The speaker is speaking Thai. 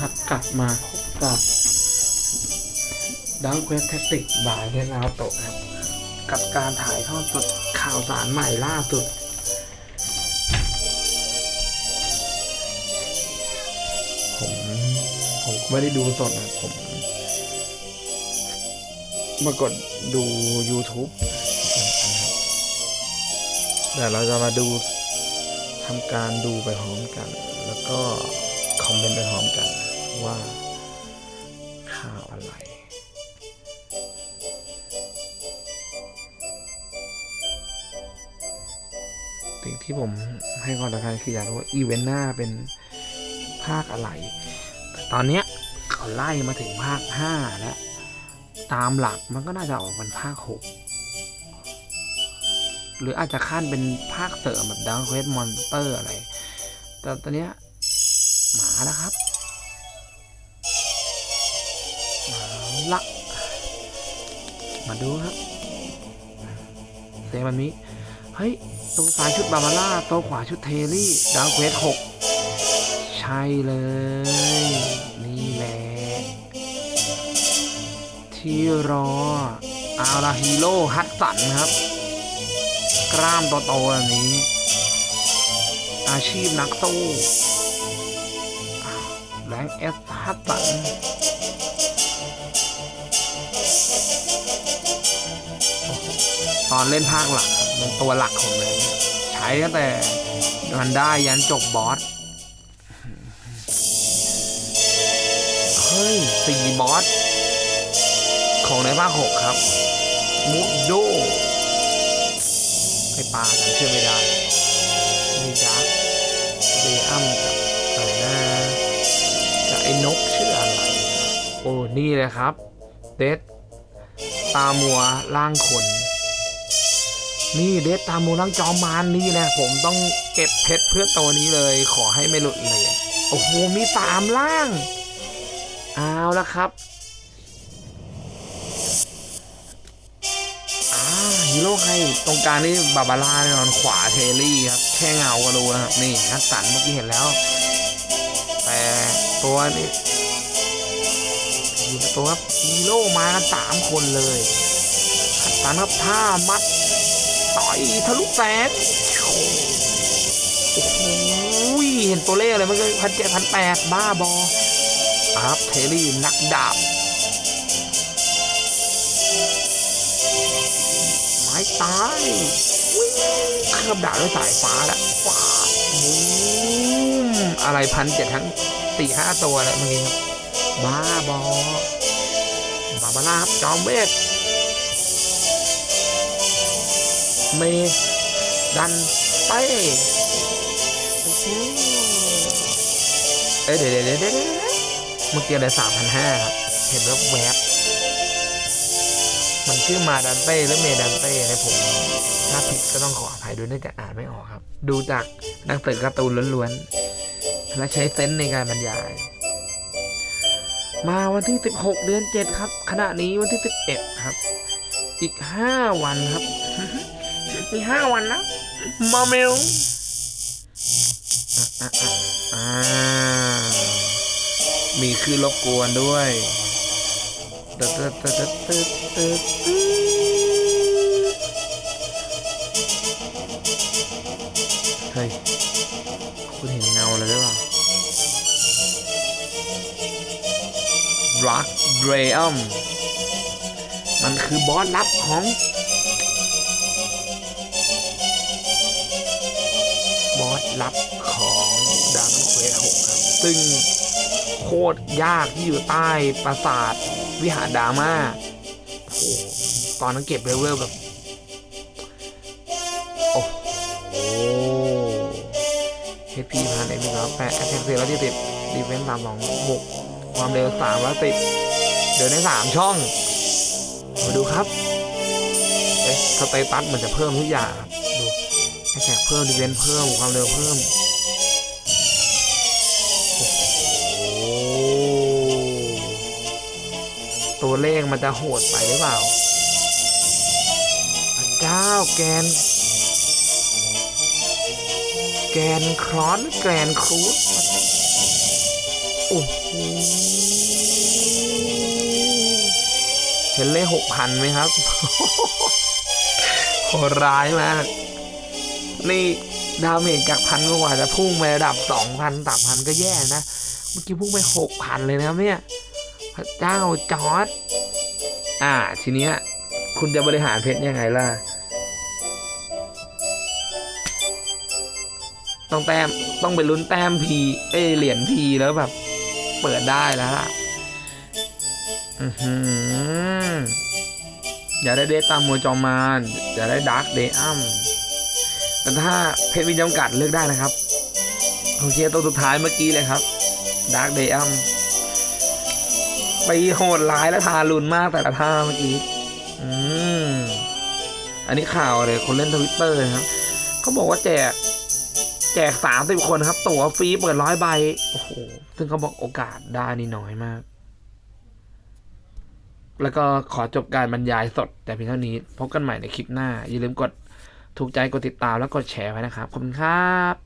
ครับ กลับมาพบกับดังเควสแท็กติกบายเฮนาโตะครับ กับการถ่ายทอดสดข่าวสารใหม่ล่าสุด ผมผมไม่ได้ดูสดนะผม มากดดู YouTube เดี๋ยวเราจะมาดูทำการดูไปพร้อมกัน แล้วก็ คอมเมนต์ไปพร้อมกันว่าข่าวอะไร สิ่งที่ผมให้ความสำคัญคืออยากรู้ว่าอีเวนต์หน้าเป็นภาคอะไร แต่ตอนเนี้ยเขาไล่มาถึงภาคห้าแล้ว ตามหลักมันก็น่าจะออกเป็นภาคหกหรืออาจจะขั้นเป็นภาคเสริมแบบดังเควสมอนเตอร์อะไร แต่ตอนเนี้ย หมาแล้วครับละมาดูครับเซมันนี้เฮ้ยตัวซ้ายชุดบาบาร่าตัวขวาชุดเทลี่ดาวเควสหกใช่เลย นี่แหละที่รออาราฮีโร่ฮัตสันครับ กล้ามโตๆแบบนี้ อาชีพนักสู้ แรงเอสฮัตสันตอนเล่นภาคหลักเป็นตัวหลักของเลย ใช้ตั้งแต่มันได้ยันจบบอส เฮ้ยสี่บอส ของในภาคหกครับ มุดโดไอปลาจำชื่อไม่ได้ นี่เลยครับ เดดตามัวล่างคนนี่เดดตามัวล่างจอมมารนี่แหละผมต้องเก็บเพชรเพื่อตัวนี้เลย ขอให้ไม่หลุดเลยโอ้โหมีสามล่าง เอาละครับอ่าฮีโร่ใครตรงกลางนี่บาบาร่าแน่นอนขวาเทลลี่ครับ แค่เงาก็รู้นะครับนี่ฮัตสันเมื่อกี้เห็นแล้ว แต่ตัวนี้ อยู่ในตัวครับฮีโร่มากันสามคนเลยฮัตสันครับท่ามัดต่อยทะลุแสงโอ้โหเห็นตัวเลขอะไรมันก็พันเจ็ดพันแปดบ้าบอครับเทลี่นักดาบไม้ตายวิ่งเคลือบดาบด้วยสายฟ้าละฟ้าบูมอะไรพันเจ็ดทั้งสี่ห้าตัวแล้วเมื่อกี้ บ้าบอบาบาร่าครับจอมเวทเมดันไปโอ้โหเอ้ยเดี๋ยวเดี๋ยวเดี๋ยวเดี๋ยวเมื่อกี้ได้สามพันห้าครับ เห็นแล้วแวบมันชื่อมาดันเต้หรือเมดันเต้เนี่ยผม ถ้าผิดก็ต้องขออภัยด้วยเนื่องจากอ่านไม่ออกครับ ดูจากหนังสือการ์ตูนล้วนๆและใช้เซนส์ในการบรรยาย มาวันที่ 16 เดือน 7 ครับ ขณะนี้วันที่ 11 ครับ อีก 5 วันครับ อีก 5 วันนะมาเมลอะอะอะอ่ามีคือรบกวนด้วยตึ๊ดตึ๊ดตึ๊ดตึ๊ดตึ๊ดตึ๊ดเฮ้ย Dark d r a u m มันคือบอสลับของ บอสลับของด a r k q u e s t 6ครับ ซึ่งโคตรยากที่อยู่ใต้ปราสาทวิหารดาม่าโอ้โหตอนนั้นเก็บเลเวลแบบโอ้โหเฮพีพันเอ็มร้อยแปดแอคเซสเซอร์ร้อยที่สิบดีเฟนส์สามสองหกความเร็วสามร้อยสิบ เดินได้สามช่อง มาดูครับ เอ๊ะสเตตัสมันจะเพิ่มทุกอย่างครับดูแอคแท็กเพิ่มดีเฟนเพิ่มความเร็วเพิ่มโอ้ตัวเลขมันจะโหดไปหรือเปล่าเจ้าแกน แกนครอนแกนครูดโอ้โห เห็นเลขหกพันไหมครับโหร้ายมาก นี่ดาเมจจากพันกว่าจะพุ่งไประดับสองพันสามพันก็แย่นะ เมื่อกี้พุ่งไปหกพันเลยนะครับเนี่ยพระเจ้าจอร์ดอ่า ทีเนี้ย คุณจะบริหารเพชรยังไงล่ะ ต้องแต้ม ต้องไปลุ้นแต้มพี เอเหรียญพีแล้วแบบ เปิดได้แล้วล่ะ อย่าได้เดตตามโมจอมานอย่าได้ดาร์กเดอัมแต่ถ้าเพชรมีจำกัดเลือกได้นะครับ โอเคตัวสุดท้ายเมื่อกี้เลยครับดาร์กเดอัมไปโหดร้ายและทารุณมากแต่ละท่าเมื่อกี้ อืม อันนี้ข่าวเลยคนเล่นทวิตเตอร์นะครับเขาบอกว่าแจก แจกสามสิบคนครับ ตั๋วฟรีเปิดร้อยใบ โอ้โห ซึ่งเขาบอกโอกาสได้นี่น้อยมาก แล้วก็ขอจบการบรรยายสด แต่เพียงเท่านี้พบกันใหม่ในคลิปหน้า อย่าลืมกดถูกใจกดติดตามแล้วกดแชร์ไว้นะครับ ขอบคุณครับ